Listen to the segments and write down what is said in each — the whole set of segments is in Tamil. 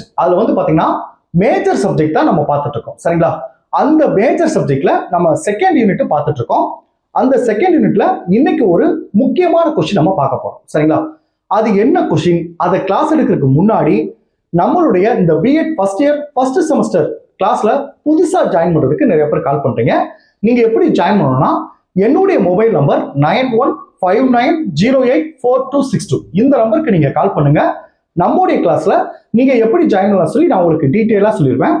டெஸ்ட் அதுல வந்து பாத்தீங்கன்னா மேஜர் சப்ஜெக்ட் தான் நம்ம பார்த்துட்டு இருக்கோம் சரிங்களா? அந்த மேஜர் சப்ஜெக்ட்ல நம்ம செகண்ட் யூனிட் பார்த்துட்டு இருக்கோம் அந்த செகண்ட் யூனிட்ல இன்னைக்கு ஒரு முக்கியமான கொஸ்டின் நம்ம பார்க்க போறோம். சரிங்களா? அது என்ன கொஸ்டின் அதை கிளாஸ் எடுக்கிறதுக்கு முன்னாடி நம்மளுடைய இந்த B Ed first year first semester கிளாஸ்ல புதுசா ஜாயின் பண்றதுக்கு நிறைய பேர் கால் பண்றீங்க. நீங்க எப்படி ஜாயின் பண்ணணும்னா என்னுடைய mobile number nine one five nine zero eight four two six two. இந்த நம்பருக்கு நீங்க கால் பண்ணுங்க. நம்முடைய கிளாஸில் நீங்கள் எப்படி ஜாயின் பண்ணலாம் சொல்லி நான் உங்களுக்கு டீட்டெயிலாக சொல்லிடுவேன்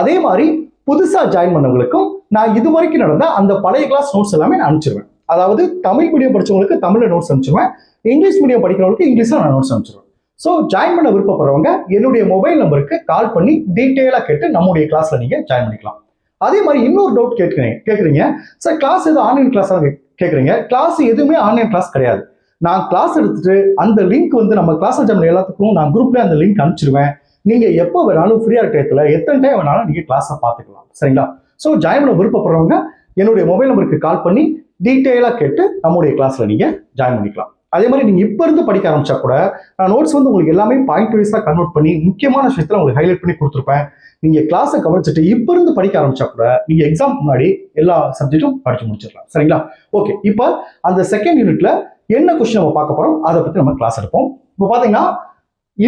அதே மாதிரி புதுசாக ஜாயின் பண்ணவங்களுக்கும் நான் இது வரைக்கும் நடந்த அந்த பழைய கிளாஸ் நோட்ஸ் எல்லாமே நான் அனுப்பிச்சிருவேன். அதாவது தமிழ் மீடியம் படிச்சவங்களுக்கு தமிழில் நோட்ஸ் அனுப்பிச்சிருவேன். இங்கிலீஷ் மீடியம் படிக்கிறவங்களுக்கு இங்கிலீஷில் நான் நோட்ஸ் அனுப்பிச்சிருவேன். ஸோ ஜாயின் பண்ண விருப்பப்படுறவங்க என்னுடைய மொபைல் நம்பருக்கு கால் பண்ணி டீட்டெயிலாக கேட்டு நம்முடைய கிளாஸில் நீங்கள் ஜாயின் பண்ணிக்கலாம். அதே மாதிரி இன்னொரு டவுட் கேட்குறீங்க. கேட்குறீங்க சார் கிளாஸ் எதுவும் ஆன்லைன் கிளாஸாக கேட்குறீங்க? கிளாஸ் எதுவுமே ஆன்லைன் கிளாஸ் கிடையாது. நான் கிளாஸ் எடுத்துட்டு அந்த லிங்க் வந்து நம்ம கிளாஸ் எக்ஸாம் எல்லாத்துக்கும் நான் குரூப்ல அந்த லிங்க் அனுப்பிச்சிருவேன். நீங்க எப்போ வேணாலும் ஃப்ரீயா டயத்துல எத்தனை டைம் வேணாலும் நீங்க கிளாஸை பார்த்துக்கலாம். சரிங்களா? ஸோ ஜாயின் பண்ண விருப்பப்படுறவங்க என்னுடைய மொபைல் நம்பருக்கு கால் பண்ணி டீட்டெயிலாக கேட்டு நம்முடைய கிளாஸ்ல நீங்க ஜாயின் பண்ணிக்கலாம். அதே மாதிரி நீங்க இப்ப இருந்து படிக்க ஆரம்பிச்சா கூட நான் நோட்ஸ் வந்து உங்களுக்கு எல்லாமே பாயிண்ட் வைஸா கன்வெர்ட் பண்ணி முக்கியமான விஷயத்துல உங்களுக்கு ஹைலைட் பண்ணி கொடுத்துருப்பேன். நீங்க கிளாஸை கவனிச்சுட்டு இப்ப இருந்து படிக்க ஆரம்பிச்சா கூட நீங்க எக்ஸாம் முன்னாடி எல்லா சப்ஜெக்ட்டும் படிச்சு முடிச்சிடலாம். சரிங்களா? ஓகே இப்போ அந்த செகண்ட் யூனிட்ல என்ன கொஸ்டின் நம்ம பார்க்க போறோம்? அதை பத்தி நம்ம கிளாஸ் எடுப்போம். இப்போ பாத்தீங்கன்னா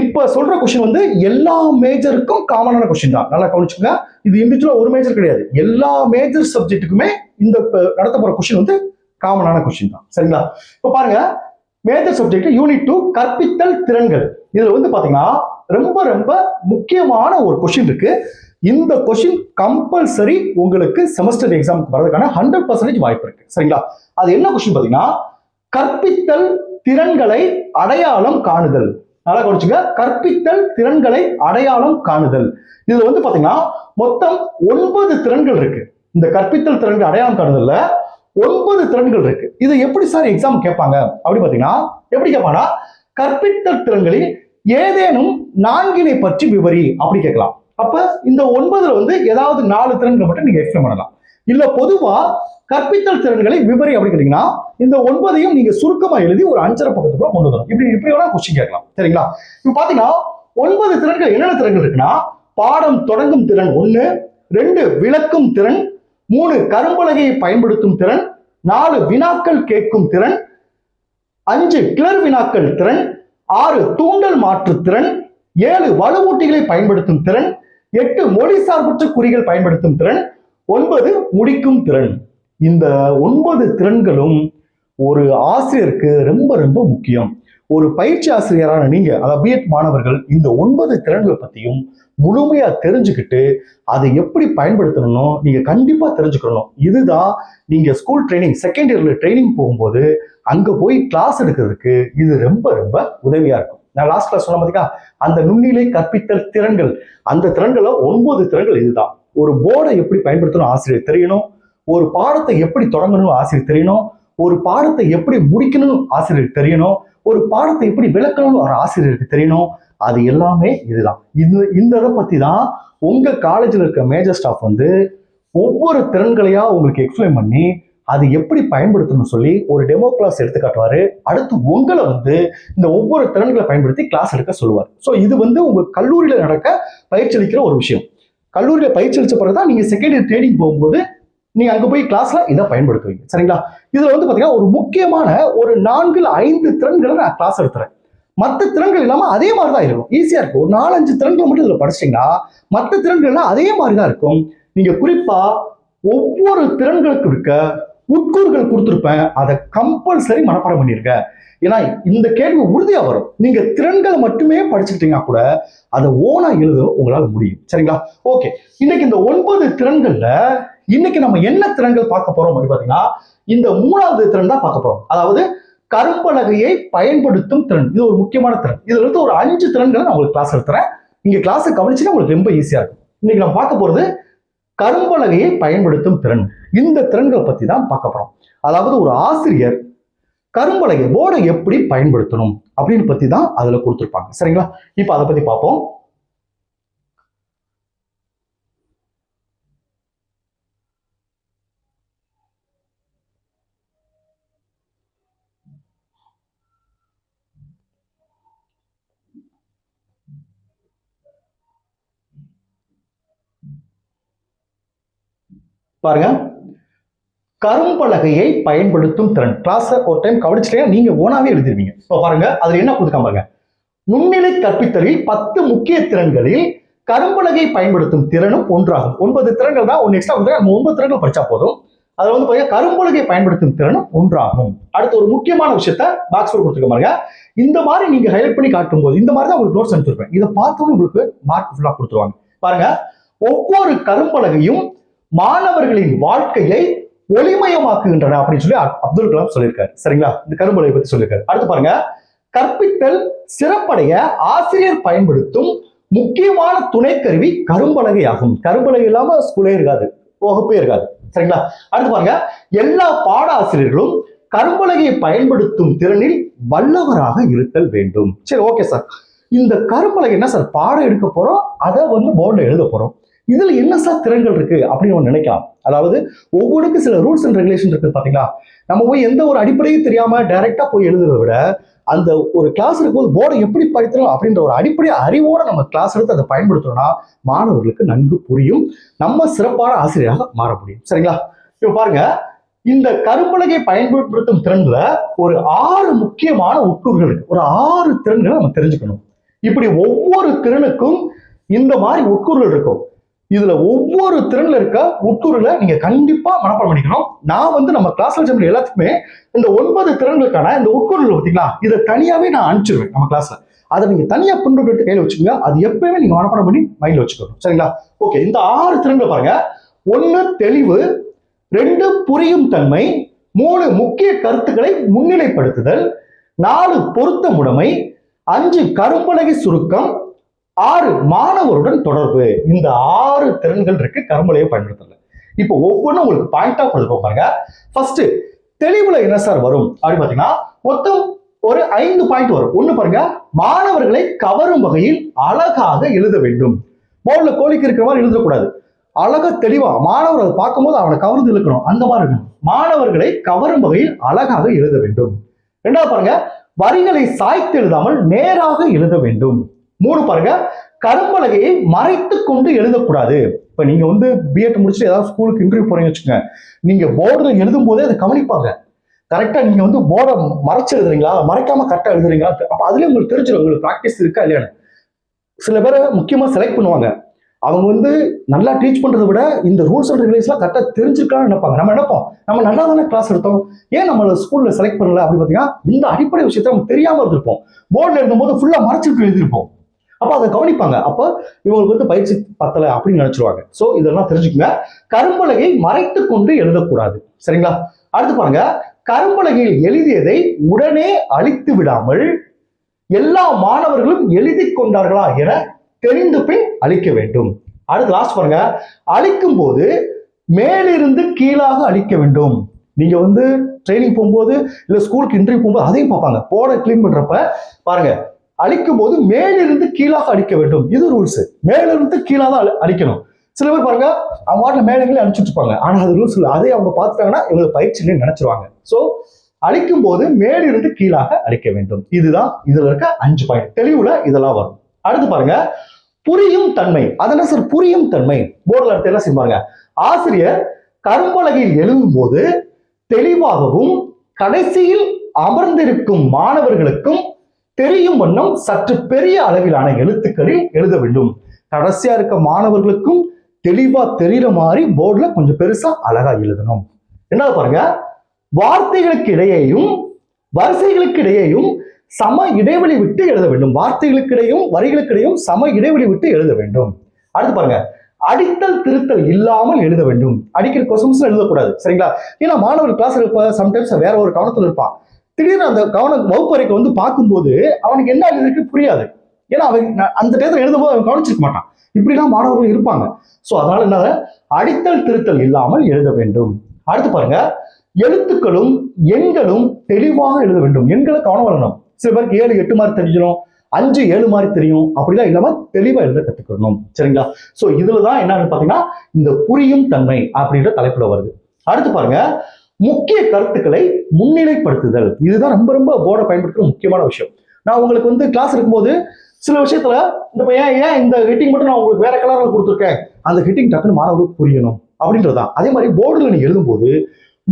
இப்ப சொல்ற கொஸ்டின் வந்து எல்லா மேஜருக்கும் காமனான கொஸ்டின் தான். நல்லா கவனிச்சுங்க இது இண்டிவிஜுவலா ஒரு மேஜர் கிடையாது. எல்லா மேஜர் சப்ஜெக்ட்டுக்குமே இந்த நடத்த போற கொஸ்டின் வந்து காமனான கொஸ்டின் தான். சரிங்களா? இப்போ பாருங்க. மேஜர் சப்ஜெக்ட் யூனிட் டூ கற்பித்தல் திறன்கள். இதுல வந்து பாத்தீங்கன்னா ரொம்ப ரொம்ப முக்கியமான ஒரு கொஸ்டின் இருக்கு. இந்த கொஸ்டின் கம்பல்சரி உங்களுக்கு செமஸ்டர் எக்ஸாமுக்கு வரதுக்கான ஹண்ட்ரட் பர்சன்டேஜ் வாய்ப்பு இருக்கு. சரிங்களா? அது என்ன கொஸ்டின் பாத்தீங்கன்னா கற்பித்தல் திறன்களை அடையாளம் காணுதல். நல்லா கவனிச்சுங்க. கற்பித்தல் திறன்களை அடையாளம் காணுதல். இதுல வந்து பாத்தீங்கன்னா மொத்தம் ஒன்பது திறன்கள் இருக்கு. இந்த கற்பித்தல் திறன்கள் அடையாளம் காணுதல்ல ஒன்பது திறன்கள் இருக்கு. இது எப்படி சார் எக்ஸாம் கேட்பாங்க? அப்படி பாத்தீங்கன்னா எப்படி கேட்பாங்கன்னா கற்பித்தல் திறன்களில் ஏதேனும் நான்கினை பற்றி விவரி அப்படி கேட்கலாம். அப்ப இந்த ஒன்பதுல வந்து ஏதாவது நாலு திறன்களை மட்டும் நீங்க எக்ஸ்பிளைன் பண்ணலாம். இல்ல பொதுவா கற்பித்தல் திறன்களை விபரி அப்படின்னு கேட்டீங்கன்னா இந்த ஒன்பதையும் நீங்க சுருக்கமா எழுதி ஒரு அஞ்சரை பக்கத்துக்குள்ள கொண்டு வரணும் இப்படி இப்படி வேணா கொஸ்டின் கேட்கலாம். சரிங்களா? இப்ப பாத்தீங்கன்னா ஒன்பது திறன்கள் என்னென்ன திறன்கள் இருக்குன்னா பாடம் தொடங்கும் திறன் ஒண்ணு ரெண்டு விளக்கும் திறன் மூணு கரும்பலகையை பயன்படுத்தும் திறன் நாலு வினாக்கள் கேட்கும் திறன் அஞ்சு கிளர் வினாக்கள் திறன் ஆறு தூண்டல் மாற்று திறன் ஏழு வலுவூட்டிகளை பயன்படுத்தும் திறன் எட்டு மொழி சார்பற்ற குறிகள் பயன்படுத்தும் திறன் ஒன்பது முடிக்கும் திறன். இந்த ஒன்பது திறன்களும் ஒரு ஆசிரியருக்கு ரொம்ப ரொம்ப முக்கியம். ஒரு பயிற்சி ஆசிரியரான நீங்க அதாவது பிஎட் மாணவர்கள் இந்த ஒன்பது திறன்களை பத்தியும் முழுமையா தெரிஞ்சுக்கிட்டு அதை எப்படி பயன்படுத்தணும்னோ நீங்க கண்டிப்பா தெரிஞ்சுக்கணும். இதுதான் நீங்க ஸ்கூல் ட்ரைனிங் செகண்ட் இயர்ல ட்ரைனிங் போகும்போது அங்க போய் கிளாஸ் எடுக்கிறதுக்கு இது ரொம்ப ரொம்ப உதவியா இருக்கும். நான் லாஸ்ட் கிளாஸ் சொன்ன பார்த்தீங்களா அந்த நுண்ணிலை கற்பித்தல் திறன்கள். அந்த திறன்களை ஒன்பது திறன்கள் இதுதான். ஒரு போர்டை எப்படி பயன்படுத்தணும் ஆசிரியர் தெரியணும்? ஒரு பாடத்தை எப்படி தொடங்கணும் ஆசிரியர் தெரியணும்? ஒரு பாடத்தை எப்படி முடிக்கணும் ஆசிரியருக்கு தெரியணும்? ஒரு பாடத்தை எப்படி விளக்கணும்னு ஒரு ஆசிரியருக்கு தெரியணும்? அது எல்லாமே இதுதான். இது இந்த இதை பத்தி தான் உங்க காலேஜில் இருக்க மேஜர் ஸ்டாஃப் வந்து ஒவ்வொரு திறன்களையா உங்களுக்கு எக்ஸ்பிளைன் பண்ணி அது எப்படி பயன்படுத்தணும்னு சொல்லி ஒரு டெமோ கிளாஸ் எடுத்து காட்டுவாரு. அடுத்து உங்களை வந்து இந்த ஒவ்வொரு திறன்களை பயன்படுத்தி கிளாஸ் எடுக்க சொல்லுவார். ஸோ இது வந்து உங்க கல்லூரியில் நடக்க பயிற்சி அளிக்கிற ஒரு விஷயம். கல்லூரியில் பயிற்சி அளிச்ச பிறகு தான் நீங்கள் செகண்ட் இயர் ட்ரைனிங் போகும்போது நீங்கள் அங்கே போய் கிளாஸில் இதை பயன்படுத்துவீங்க. சரிங்களா? இதில் வந்து பார்த்தீங்கன்னா ஒரு முக்கியமான ஒரு நான்கில் ஐந்து திறன்களை நான் கிளாஸ் எடுத்துறேன். மற்ற திறன்கள் இல்லாமல் அதே மாதிரி தான் இருக்கும் ஈஸியாக இருக்கும். ஒரு நாலஞ்சு திறன்கள் மட்டும் இதில் படிச்சிங்கன்னா மற்ற திறன்கள்லாம் அதே மாதிரி தான் இருக்கும். நீங்கள் குறிப்பாக ஒவ்வொரு திறன்களுக்கு இருக்க உட்கூறுகள் கொடுத்துருப்பேன் அதை கம்பல்சரி மனப்பாடம் பண்ணியிருக்க ஏன்னா இந்த கேள்வி உறுதியாக வரும். நீங்க திறன்களை மட்டுமே படிச்சுக்கிட்டீங்கன்னா கூட அதை ஓனா எழுத உங்களால் முடியும். சரிங்களா? ஓகே. இன்னைக்கு இந்த ஒன்பது திறன்கள்ல இன்னைக்கு நம்ம என்ன திறன்கள் பார்க்க போறோம் அப்படின்னு பாத்தீங்கன்னா இந்த மூணாவது திறன் தான் பார்க்க போறோம். அதாவது கரும்பலகையை பயன்படுத்தும் திறன். இது ஒரு முக்கியமான திறன். இதுல இருந்து ஒரு அஞ்சு திறன்களை நான் உங்களுக்கு கிளாஸ் எடுத்துறேன் இங்க கிளாஸை கவனிச்சுன்னா உங்களுக்கு ரொம்ப ஈஸியா இருக்கும். இன்னைக்கு நம்ம பார்க்க போறது கரும்பலகையை பயன்படுத்தும் திறன். இந்த திறன்களை பற்றி தான் பார்க்க போகிறோம் அதாவது ஒரு ஆசிரியர் கரும்பலகை போர்டை எப்படி பயன்படுத்தணும் அப்படின்னு பற்றி தான் அதில் கொடுத்துருப்பாங்க. சரிங்களா? இப்போ அதை பற்றி பார்ப்போம். பாருங்க. கரும்பலகையை பயன்படுத்தும் திறன். கிளாஸ் ஒரு டைம் கவனிச்சிட்டீங்கன்னா நீங்க ஓனாவே எழுதிருவீங்க இப்போ பாருங்க அதுல என்ன கொடுக்காம பாருங்க. நுண்ணிலை கற்பித்தலில் பத்து முக்கிய திறன்களில் கரும்பலகை பயன்படுத்தும் திறனும் ஒன்றாகும். ஒன்பது திறன்கள் தான் ஒன்று எக்ஸ்ட்ரா கொடுத்தா நம்ம ஒன்பது திறன்கள் படிச்சா போதும். அதுல வந்து பார்த்தீங்கன்னா கரும்பலகை பயன்படுத்தும் திறனும் ஒன்றாகும். அடுத்து ஒரு முக்கியமான விஷயத்த பாக்ஸ் கொடுத்துருக்க பாருங்க. இந்த மாதிரி நீங்க ஹைலைட் பண்ணி காட்டும் போது இந்த மாதிரி தான் உங்களுக்கு நோட்ஸ் அனுப்பிச்சிருப்பேன். இதை பார்த்தோம் உங்களுக்கு மார்க் ஃபுல்லா கொடுத்துருவாங்க. பாருங்க ஒவ்வொரு கரும்பலகையும் மாணவர்களின் வாழ்க்கையை ஒளிமயமாக்குகின்றன அப்படின்னு சொல்லி அப்துல் கலாம் சொல்லியிருக்காரு. சரிங்களா? இந்த கரும்பலகை பத்தி சொல்லியிருக்காரு. அடுத்து பாருங்க. கற்பித்தல் சிறப்படைய ஆசிரியர் பயன்படுத்தும் முக்கியமான துணைக்கருவி கரும்பலகை ஆகும் கரும்பலகை இல்லாம ஸ்கூலே இருக்காது. வகுப்பே இருக்காது. சரிங்களா? அடுத்து பாருங்க. எல்லா பாட ஆசிரியர்களும் கரும்பலகையை பயன்படுத்தும் திறனில் வல்லவராக இருத்தல் வேண்டும். சரி ஓகே சார் இந்த கரும்பலகை என்ன சார் பாடம் எடுக்க போறோம்? அதை வந்து போர்டில் எழுத போறோம். இதுல என்ன சார் திறன்கள் இருக்கு அப்படின்னு நம்ம நினைக்கலாம். அதாவது ஒவ்வொன்றுக்கும் சில ரூல்ஸ் அண்ட் ரெகுலேஷன் இருக்குது பாத்தீங்களா? நம்ம போய் எந்த ஒரு அடிப்படையும் தெரியாம டைரக்டா போய் எழுதுறதை விட அந்த ஒரு கிளாஸ் இருக்கும்போது போர்டை எப்படி படிக்கிறோம் அப்படின்ற ஒரு அடிப்படை அறிவோட நம்ம கிளாஸ் எடுத்து அதை பயன்படுத்தணும்னா மாணவர்களுக்கு நன்கு புரியும். நம்ம சிறப்பான ஆசிரியராக மாற முடியும். சரிங்களா? இப்போ பாருங்க இந்த கரும்பலகை பயன்படுத்தும் திறன்ல ஒரு ஆறு முக்கியமான உட்கூறுகள் இருக்கு. ஒரு ஆறு திறன்களை நம்ம தெரிஞ்சுக்கணும். இப்படி ஒவ்வொரு திறனுக்கும் இந்த மாதிரி உட்கூறுகள் இருக்கும். இதுல ஒவ்வொரு திறன்ல இருக்க உட்கூறுல நீங்க கண்டிப்பா மனப்பாடம் பண்ணிக்கணும். நான் வந்து நம்ம கிளாஸ் எக்ஸாம்ல எல்லாத்துக்குமே இந்த ஒன்பது திறன்களுக்கான இந்த உட்கூறுகள் பார்த்தீங்களா இதை தனியாவே நான் அனுப்பிச்சிருவேன் நம்ம கிளாஸ்ல அதை நீங்க தனியா பிரிண்ட் எடுத்து கையில வச்சுக்கோங்க. அது எப்பவுமே நீங்க மனப்பாடம் பண்ணி மைண்ட்ல வச்சுக்கணும் சரிங்களா? ஓகே இந்த ஆறு திறன்கள் பாருங்க. ஒன்னு தெளிவு. ரெண்டு புரியும் தன்மை. மூணு முக்கிய கருத்துக்களை முன்னிலைப்படுத்துதல். நாலு பொருத்தமுடைமை அஞ்சு கரும்பலகை சுருக்கம். ஆறு மாணவருடன் தொடர்பு. இந்த ஆறு திறன்கள் இருக்கு கரும்பலையை பயன்படுத்தல. இப்போ ஒவ்வொன்றும் உங்களுக்கு பாயிண்டா கொடுத்துருக்கோம் பாருங்க. ஃபர்ஸ்ட் தெளிவுல என்ன சார் வரும்? அப்படின்னு பாத்தீங்கன்னா மொத்தம் ஒரு ஐந்து பாயிண்ட் வரும். ஒண்ணு பாருங்க மாணவர்களை கவரும் வகையில் அழகாக எழுத வேண்டும். போர்டில் கோழிக்கு இருக்கிற மாதிரி எழுதக்கூடாது. அழகா தெளிவா மாணவர் அதை பார்க்கும்போது அவனை கவர்ந்து இழுக்கணும். அந்த மாதிரி இருக்கணும். மாணவர்களை கவரும் வகையில் அழகாக எழுத வேண்டும். ரெண்டாவது பாருங்க வரிகளை சாய்த்து எழுதாமல் நேராக எழுத வேண்டும். மூணு பாருங்க. கரும்பலகையை மறைத்து கொண்டு எழுதக்கூடாது. இப்ப நீங்க வந்து பிஎட் முடிச்சுட்டு ஏதாவது ஸ்கூலுக்கு இன்டர்வியூ போறீங்க வச்சுக்கோங்க. நீங்க போர்டில் எழுதும் போதே அதை கவனிப்பாங்க. கரெக்டா நீங்க வந்து போர்டை மறைச்சு எழுதுறீங்களா? மறைக்காம கரெக்டா எழுதுறீங்களா? அப்ப அதுலயே உங்களுக்கு தெரிஞ்சிடும் உங்களுக்கு ப்ராக்டிஸ் இருக்கா இல்லையான்னு. சில பேரை முக்கியமா செலக்ட் பண்ணுவாங்க. அவங்க வந்து நல்லா டீச் பண்றதை விட இந்த ரூல்ஸ் அண்ட் ரெகுலேஷன்லாம் கரெக்டாக தெரிஞ்சிருக்கலாம்னு நினைப்பாங்க. நம்ம நினைப்போம். நம்ம நல்லா தானே கிளாஸ் எடுத்தோம். ஏன் நம்ம ஸ்கூல்ல செலக்ட் பண்ணல அப்படின்னு பார்த்தீங்கன்னா இந்த அடிப்படை விஷயத்த நம்ம தெரியாம இருந்திருப்போம். போர்டில் எழுதும்போது ஃபுல்லா மறைச்சிட்டு எழுதியிருப்போம். அப்போ அதை கவனிப்பாங்க. அப்போ இவங்களுக்கு வந்து பயிற்சி பத்தலை அப்படின்னு நினைச்சிருவாங்க. ஸோ இதெல்லாம் தெரிஞ்சுக்கங்க. கரும்பலகை மறைத்து கொண்டு எழுதக்கூடாது. சரிங்களா? அடுத்து பாருங்க. கரும்பலகையில் எழுதியதை உடனே அழித்து விடாமல் எல்லா மாணவர்களும் எழுதி கொண்டார்களா என தெரிந்து பின் அழிக்க வேண்டும். அடுத்து லாஸ்ட் பாருங்க. அழிக்கும் போது மேலிருந்து கீழாக அழிக்க வேண்டும். நீங்க வந்து ட்ரைனிங் போகும்போது இல்ல ஸ்கூலுக்கு இன்டர்வியூ போகும்போது அதையும் பார்ப்பாங்க. போட க்ளீன் பண்றப்ப பாருங்க. அழிக்கும் போது மேலிருந்து கீழாக அடிக்க வேண்டும். இது ரூல்ஸ் மேலிருந்து கீழாக தான் அடிக்கணும் அழிக்கணும். சில பேர் பாருங்க அவங்க வாட்டில் மேலே அழிச்சுட்டு இருப்பாங்க. ஆனால் அது ரூல்ஸ் இல்லை. அதே அவங்க பார்த்துட்டாங்கன்னா இவங்க பயிற்சின்னு நினைச்சிருவாங்க. ஸோ அழிக்கும் போது மேலிருந்து கீழாக அழிக்க வேண்டும். இதுதான் இதுல இருக்க அஞ்சு பாயிண்ட் தெளிவுல இதெல்லாம் வரும். அடுத்து பாருங்க புரியும் தன்மை. அதெல்லாம் சார் புரியும் தன்மை. போர்டில் அடுத்து என்ன செய்வாங்க ஆசிரியர் கரும்பலகையில் எழுதும் போது தெளிவாகவும் கடைசியில் அமர்ந்திருக்கும் மாணவர்களுக்கும் தெரியும் வண்ணம் சற்று பெரிய அளவிலான எழுத்துக்களில் எழுத வேண்டும். கடைசியா இருக்க மாணவர்களுக்கும் தெளிவா தெரியுற மாதிரி போர்டுல கொஞ்சம் பெருசா அழகா எழுதணும். என்ன பாருங்க. வார்த்தைகளுக்கு இடையேயும் வரிசைகளுக்கு இடையேயும் சம இடைவெளி விட்டு எழுத வேண்டும். வார்த்தைகளுக்கு இடையும் வரிகளுக்கு இடையும் சம இடைவெளி விட்டு எழுத வேண்டும். அடுத்து பாருங்க. அடித்தல் திருத்தல் இல்லாமல் எழுத வேண்டும். அடிக்கிற கொஸ்டின்ஸ் எழுதக்கூடாது. சரிங்களா? ஏன்னா மாணவர் கிளாஸ் இருப்ப சம்டைம்ஸ் வேற ஒரு கவனத்தில் இருப்பான். திடீர்னு அந்த கவன வகுப்பறைக்கு வந்து பார்க்கும்போது அவனுக்கு என்ன எழுதிருக்கு புரியாது. ஏன்னா அவன் அந்த டயத்தில் எழுதும்போது அவன் கவனிச்சிருக்க மாட்டான். இப்படிலாம் மாணவர்கள் இருப்பாங்க. ஸோ அதனால என்ன அடித்தல் திருத்தல் இல்லாமல் எழுத வேண்டும். அடுத்து பாருங்க எழுத்துக்களும் எண்களும் தெளிவாக எழுத வேண்டும். எண்களை கவனம் வரணும். சில பேருக்கு ஏழு எட்டு மாதிரி தெரிஞ்சிடும். அஞ்சு ஏழு மாதிரி தெரியும். அப்படிலாம் இல்லாம தெளிவா எழுத கத்துக்கணும். சரிங்களா? சோ இதில் தான் என்னன்னு பார்த்தீங்கன்னா இந்த புரியும் தன்மை அப்படின்ற தலைப்புல வருது. அடுத்து பாருங்க முக்கிய கருத்துக்களை முன்னிலைப்படுத்துதல். இதுதான் ரொம்ப ரொம்ப போர்டை பயன்படுத்துகிற முக்கியமான விஷயம். நான் உங்களுக்கு வந்து கிளாஸ் இருக்கும்போது சில விஷயத்துல இந்த பையன் ஏன் இந்த ஹெட்டிங் மட்டும் நான் உங்களுக்கு வேற கலர்ல கொடுத்துருக்கேன்? அந்த ஹெட்டிங் டக்குன்னு மாணவர்களுக்கு புரியணும். அப்படின்றதான் அதே மாதிரி போர்டில் நீ எழுதும்போது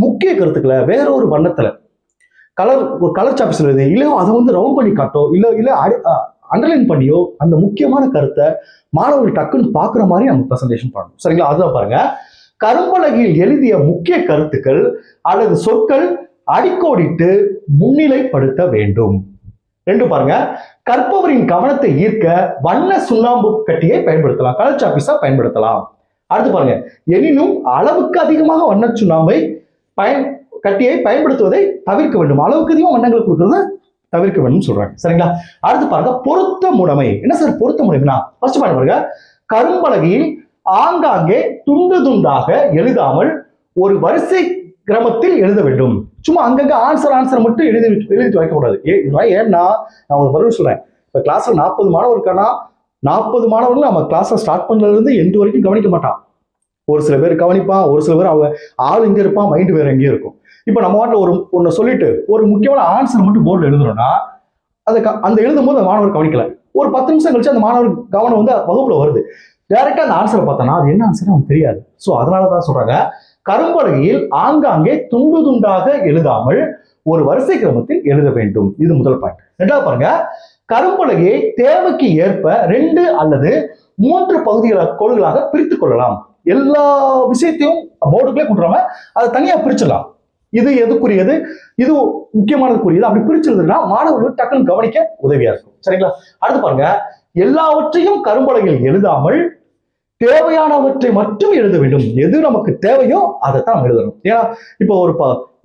முக்கிய கருத்துக்களை வேற ஒரு வண்ணத்துல கலர் ஒரு கலர் சாப்பிஸ் எழுது. இல்லையோ அதை வந்து ரவுண்ட் பண்ணி காட்டோ இல்லை இல்லை அண்டர்லைன் பண்ணியோ அந்த முக்கியமான கருத்தை மாணவர்கள் டக்குன்னு பார்க்குற மாதிரி நம்ம ப்ரெசன்டேஷன் பண்ணணும். சரிங்களா? அதுதான் பாருங்க. கரும்பலகையில் எழுதிய முக்கிய கருத்துக்கள் அல்லது சொற்கள் அடிக்கோடிட்டு முன்னிலைப்படுத்த வேண்டும். ரெண்டு பாருங்க. கற்பவரின் கவனத்தை ஈர்க்க வண்ண சுண்ணாம்பு கட்டியை பயன்படுத்தலாம். கலர் சாப்பீஸா பயன்படுத்தலாம். அடுத்து பாருங்க. எனினும் அளவுக்கு அதிகமாக வண்ண சுண்ணாம்பை பயன் கட்டியை பயன்படுத்துவதை தவிர்க்க வேண்டும். அளவுக்கு அதிகம் வண்ணங்கள் கொடுக்கறத தவிர்க்க வேண்டும் சொல்றாங்க. சரிங்களா? அடுத்து பாருங்க. பொருத்த முறைமை என்ன சார் பொருத்த முறைமைனா ஃபர்ஸ்ட் பாருங்க பாருங்க. கரும்பலகையில் ஆங்காங்கே துண்டு துண்டாக எழுதாமல் ஒரு வரிசை கிரமத்தில் எழுத வேண்டும். சும்மா அங்கங்க ஆன்சர் ஆன்சர் மட்டும் எழுதி எழுதி வைக்கக்கூடாது. ஏ இதெல்லாம் ஏன்னா நான் உங்களுக்கு மறுபடியும் சொல்றேன். இப்போ கிளாஸ்ல நாற்பது மாணவர் இருக்கானா நாற்பது மாணவர்கள் நம்ம கிளாஸை ஸ்டார்ட் பண்ணதுல இருந்து எந்த வரைக்கும் கவனிக்க மாட்டான். ஒரு சில பேர் கவனிப்பான் ஒரு சில பேர் அவங்க ஆள் இங்க இருப்பான் மைண்டு வேற எங்கேயும் இருக்கும். இப்போ நம்ம வாட்டில் ஒரு ஒன்று சொல்லிட்டு ஒரு முக்கியமான ஆன்சர் மட்டும் போர்டில் எழுதுறோம்னா அதை க- அந்த எழுதும் போது அந்த மாணவர் கவனிக்கல. ஒரு பத்து நிமிஷம் கழிச்சு அந்த மாணவர் கவனம் வந்து வகுப்புல வருது. டேரெக்டாக அந்த ஆன்சரை பார்த்தோன்னா அது என்ன ஆன்சர் அவனுக்கு தெரியாது. ஸோ அதனால தான் சொல்றாங்க கரும்பலகையில் ஆங்காங்கே துண்டு துண்டாக எழுதாமல் ஒரு வரிசை கிரமத்தில் எழுத வேண்டும். இது முதல் பாயிண்ட் ரெண்டாவது பாருங்க கரும்பலகையை தேவைக்கு ஏற்ப ரெண்டு அல்லது மூன்று பகுதிகளாக கோடுகளாக பிரித்துக் கொள்ளலாம். எல்லா விஷயத்தையும் போர்டுக்குள்ளே கொண்டுறாம அதை தனியா பிரிச்சிடலாம். இது எதுக்குரியது? இது முக்கியமானதுக்குரியது. அப்படி பிரிச்சிருந்ததுன்னா மாணவர்கள் டக்குன்னு கவனிக்க உதவியா இருக்கும். சரிங்களா? அடுத்து பாருங்க எல்லாவற்றையும் கரும்பலகையில் எழுதாமல் தேவையானவற்றை மட்டும் எழுத வேண்டும். எது நமக்கு தேவையோ அதை தான் நம்ம எழுதணும். ஏன்னா இப்போ ஒரு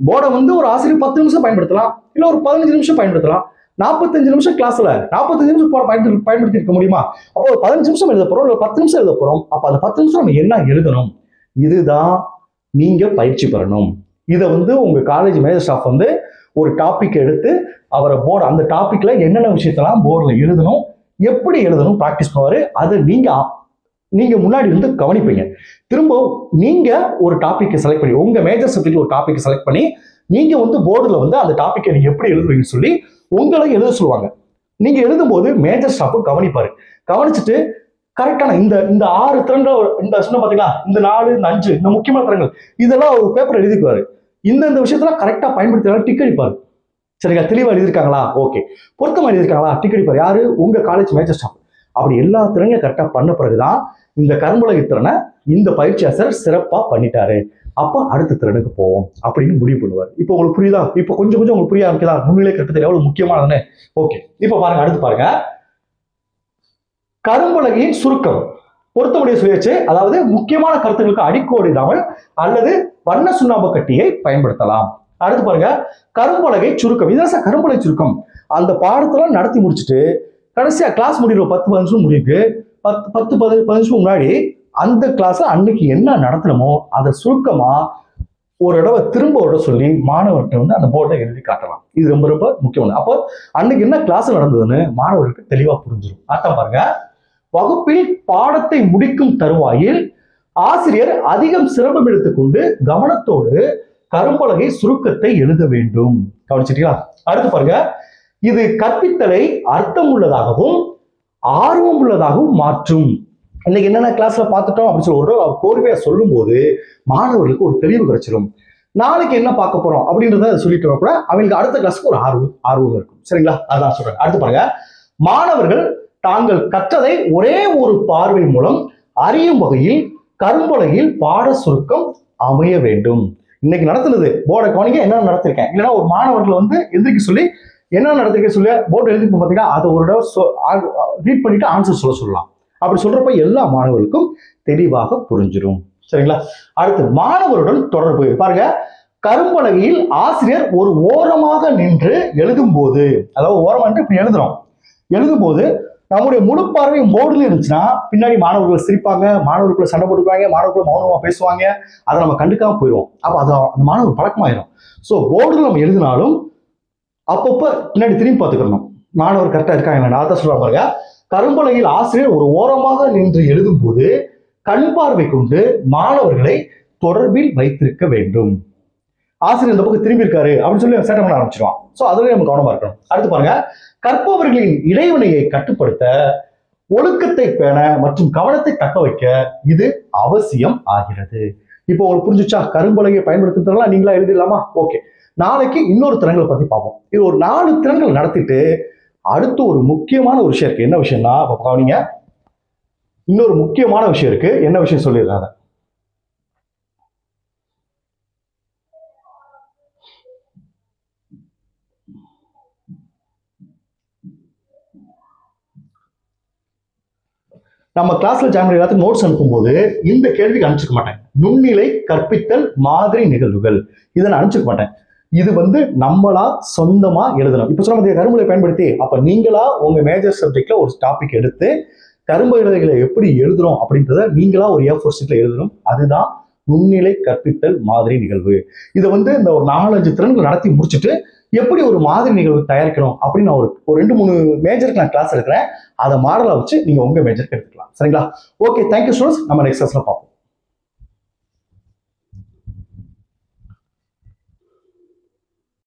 போர்டை வந்து ஒரு ஆசிரியர் பத்து நிமிஷம் பயன்படுத்தலாம். இல்லை ஒரு பதினஞ்சு நிமிஷம் பயன்படுத்தலாம். நாற்பத்தஞ்சு நிமிஷம் கிளாஸ்ல நாற்பத்தஞ்சு நிமிஷம் போட பயன்படுத்தி பயன்படுத்தி இருக்க முடியுமா? அப்போ ஒரு பதினஞ்சு நிமிஷம் எழுத போறோம் இல்லை பத்து நிமிஷம் எழுத போறோம். அப்போ அந்த பத்து நிமிஷம் நம்ம என்ன எழுதணும்? இதுதான் நீங்க பயிற்சி பெறணும். இதை வந்து உங்க காலேஜ் மேஜர் ஸ்டாஃப் வந்து ஒரு டாபிக் எடுத்து அவரை போர்டு அந்த டாபிக்ல என்னென்ன விஷயத்தெல்லாம் போர்டில் எழுதணும் எப்படி எழுதணும் ப்ராக்டிஸ் பண்ணுவாரு அதை நீங்க நீங்க முன்னாடி இருந்து கவனிப்பீங்க. திரும்ப நீங்க ஒரு டாபிக்கை செலக்ட் பண்ணி உங்க மேஜர் சப்ஜெக்ட் ஒரு டாபிக் செலக்ட் பண்ணி நீங்க வந்து போர்டில் வந்து அந்த டாப்பிக்கை நீங்க எப்படி எழுதுவீங்கன்னு சொல்லி உங்களை எழுத சொல்லுவாங்க. நீங்க எழுதும்போது மேஜர் ஸ்டாஃபும் கவனிப்பாரு. கவனிச்சுட்டு கரெக்டான இந்த இந்த ஆறு திறன்கள் இந்த சொன்ன பாத்தீங்களா இந்த நாலு இந்த அஞ்சு இந்த முக்கியமான திறன்கள் இதெல்லாம் ஒரு பேப்பர் எழுதிக்குவாரு. இந்த இந்த விஷயத்தெல்லாம் கரெக்டாக பயன்படுத்தி டிக் அடிப்பாரு. சரிங்களா தெளிவாக எழுதியிருக்காங்களா? ஓகே பொருத்தமாக எழுதியிருக்காங்களா? டிக் அடிப்பார். யாரு? உங்க காலேஜ் மேஜர் ஸ்டாஃப் அப்படி எல்லா திறனையும் கரெக்டாக பண்ண பிறகுதான் இந்த கரும்பலகை திறனை இந்த பயிற்சி ஆசிரியர் சிறப்பாக பண்ணிட்டாரு. அப்போ அடுத்த திறனுக்கு போவோம் அப்படின்னு முடிவு பண்ணுவார். இப்போ உங்களுக்கு புரியுதா? இப்போ கொஞ்சம் கொஞ்சம் உங்களுக்கு புரிய ஆரம்பிக்கலாம் நுண்ணிலை கட்டத்தில் எவ்வளவு முக்கியமானதுன்னு. ஓகே இப்போ பாருங்க அடுத்து பாருங்க. கரும்பலகையின் சுருக்கம். பொருத்தமுடைய சுயேட்சை அதாவது முக்கியமான கருத்துக்களுக்கு அடிக்கோடு இல்லாமல் அல்லது வண்ண சுண்ணாம்பு கட்டியை பயன்படுத்தலாம். அடுத்து பாருங்க கரும்பலகை சுருக்கம். இதான் சார்? கரும்பலகை சுருக்கம். அந்த பாடத்தெல்லாம் நடத்தி முடிச்சுட்டு கடைசியா கிளாஸ் முடிகிற பத்து பதினஞ்சு நிமிஷம் முடிக்கு பத்து பத்து பதி பதினஞ்சு முன்னாடி அந்த கிளாஸில் அன்னைக்கு என்ன நடத்தணுமோ அதை சுருக்கமாக ஒரு தடவை திரும்ப விட சொல்லி மாணவர்கிட்ட வந்து அந்த போர்டை எழுதி காட்டலாம். இது ரொம்ப ரொம்ப முக்கியமானது அப்போ அன்னைக்கு என்ன கிளாஸ் நடந்ததுன்னு மாணவர்களுக்கு தெளிவாக புரிஞ்சிடும் அதான் பாருங்க. வகுப்பில் பாடத்தை முடிக்கும் தருவாயில் ஆசிரியர் அதிகம் சிரமம் எடுத்துக்கொண்டு கவனத்தோடு கரும்பலகை சுருக்கத்தை எழுத வேண்டும். கவனிச்சிட்டீங்களா அடுத்து பாருங்க. இது கற்பித்தலை அர்த்தம் உள்ளதாகவும் ஆர்வம் உள்ளதாகவும் மாற்றும். இன்னைக்கு என்னென்ன கிளாஸ்ல பார்த்துட்டோம் அப்படின்னு சொல்லி ஒரு கோர்வையா சொல்லும்போது மாணவர்களுக்கு ஒரு தெளிவு கிடைச்சிடும் நாளைக்கு என்ன பார்க்க போறோம் அப்படின்றத சொல்லிட்டு கூட அவங்களுக்கு அடுத்த கிளாஸ்க்கு ஒரு ஆர்வம் ஆர்வம் இருக்கும். சரிங்களா? அதான் சொல்றேன். அடுத்து பாருங்க. மாணவர்கள் தாங்கள் கற்றதை ஒரே ஒரு பார்வை மூலம் அறியும் வகையில் கரும்பலகையில் பாட சுருக்கம் அமைய வேண்டும். இன்னைக்கு நடத்துனது போர்டை கவனிக்க என்ன நடத்திருக்கேன்? இல்லைன்னா ஒரு மாணவர்கள் வந்து எந்திரிக்க சொல்லி என்ன நடத்திருக்கேன் சொல்ல போர்டு எழுதி பார்த்தீங்கன்னா அதை ஒரு தடவை ரீட் பண்ணிட்டு ஆன்சர் சொல்ல சொல்லலாம். அப்படி சொல்றப்ப எல்லா மாணவர்களுக்கும் தெளிவாக புரிஞ்சிடும் சரிங்களா? அடுத்து மாணவருடன் தொடர்பு. பாருங்க கரும்பலகையில் ஆசிரியர் ஒரு ஓரமாக நின்று எழுதும் போது அதாவது ஓரமாக நின்று இப்படி எழுதுறோம். எழுதும் போது நம்முடைய முழு பார்வை போர்டில் இருந்துச்சுன்னா பின்னாடி மாணவர்கள் சிரிப்பாங்க மாணவர்களுக்குள்ள சண்டை போட்டுக்குவாங்க மாணவர்கள் மௌனமாக பேசுவாங்க அதை நம்ம கண்டுக்காம போயிடுவோம். அப்போ அது அந்த மாணவர் பழக்கமாயிரும். ஸோ போர்டில் நம்ம எழுதினாலும் அப்பப்போ பின்னாடி திரும்பி பார்த்துக்கணும். மாணவர் கரெக்டாக இருக்காங்க நான் தான் சொல்ல பாருங்க. கரும்பலகையில் ஆசிரியர் ஒரு ஓரமாக நின்று எழுதும்போது கண் பார்வை கொண்டு மாணவர்களை தொடர்பில் வைத்திருக்க வேண்டும். ஆசிரியர் இந்த பக்கம் திரும்பி இருக்காரு அப்படின்னு சொல்லி சேட்டை பண்ண ஆரம்பிச்சிருவான். ஸோ அதுலேயே நம்ம கவனமா இருக்கணும். அடுத்து பாருங்க. கற்பவர்களின் இடைவினையை கட்டுப்படுத்த ஒழுக்கத்தை பேண மற்றும் கவனத்தை தக்க வைக்க இது அவசியம் ஆகிறது. இப்போ உங்களுக்கு புரிஞ்சுச்சா? கரும்பலகையை பயன்படுத்துறதுலாம் நீங்களா எழுதிடலாமா? ஓகே நாளைக்கு இன்னொரு திறன்களை பத்தி பார்ப்போம். இது ஒரு நாலு திறன்கள் நடத்திட்டு அடுத்து ஒரு முக்கியமான ஒரு விஷயம் இருக்கு. என்ன விஷயம்னா இப்போ கவனிங்க. இன்னொரு முக்கியமான விஷயம் இருக்கு. என்ன விஷயம் சொல்லிடுறாங்க நம்ம கிளாஸ்ல ஜாயின் பண்ணி எல்லாத்துக்கும் நோட்ஸ் அனுப்பும்போது இந்த கேள்விக்கு அனுப்பிச்சிக்க மாட்டேன். நுண்ணிலை கற்பித்தல் மாதிரி நிகழ்வுகள். இதை நான் அனுப்பிச்சிக்க மாட்டேன். இது வந்து நம்மளா சொந்தமா எழுதணும். இப்போ சொன்ன மாதிரி கரும்புகளை பயன்படுத்தி அப்ப நீங்களா உங்க மேஜர் சப்ஜெக்ட்ல ஒரு டாபிக் எடுத்து கரும்பு இலைகளை எப்படி எழுதுறோம் அப்படின்றத நீங்களா ஒரு ஏ ஃபோர் சீட்ல எழுதணும். அதுதான் நுண்ணிலை கற்பித்தல் மாதிரி நிகழ்வு. இதை வந்து இந்த ஒரு நாலஞ்சு திறன்கள் நடத்தி முடிச்சுட்டு எப்படி ஒரு மாதிரி நிகழ்வு தயாரிக்கணும் அப்படின்னு நான் ஒரு ஒரு ரெண்டு மூணு மேஜருக்கு நான் கிளாஸ் எடுக்கிறேன். அதை மாடலாக வச்சு நீங்க உங்க மேஜருக்கு எடுத்துக்கலாம். சரிங்களா? ஓகே தேங்க்யூ ஸ்டூடெண்ட்ஸ் நம்ம நெக்ஸ்ட் கிளாஸ்ல பார்ப்போம்.